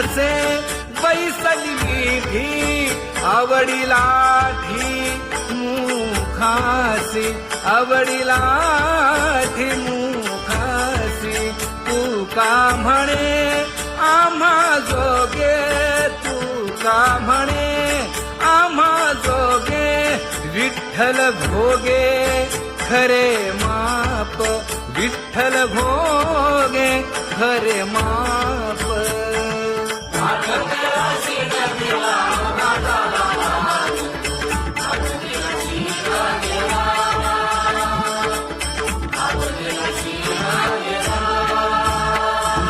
रसे बैसली मीठी आवडीला धी मुखासी आवडीला धी मुखासी तू का म्हणे आम्हा जोगे तू का म्हणे आम्हा जोगे विठ्ठल भोगे खरे माप विठ्ठल भोगे खरे माप.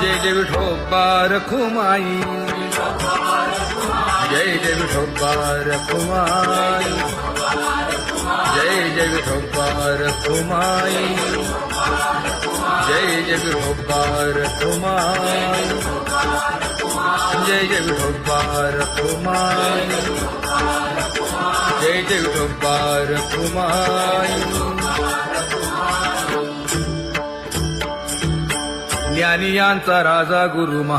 जय जय विठोबार खुमाई। जय जय विठोबार खुमाई। जय जय विठोबार खुमाई। जय जय विठोबार खुमाई। जय जय विठोबार खुमाई जय जय विठोबार ज्ञानी ज्ञानियांचा राजा गुरु महा